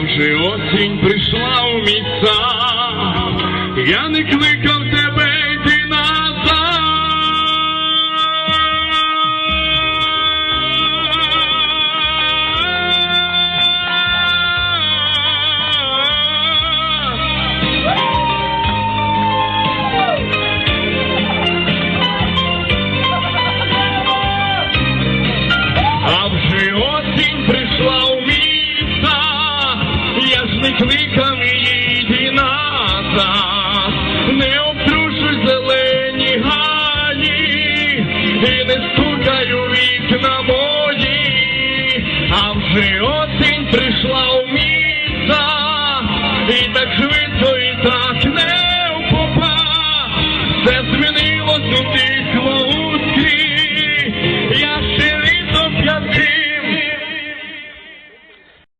вже осінь прийшла у мій сад, я не кликав тебе. кликав її не обтрушуй зелені гаї, і не стукаю вікна мої, а вже осінь прийшла у міста, і так швидко, і так не впопа, все змінилося.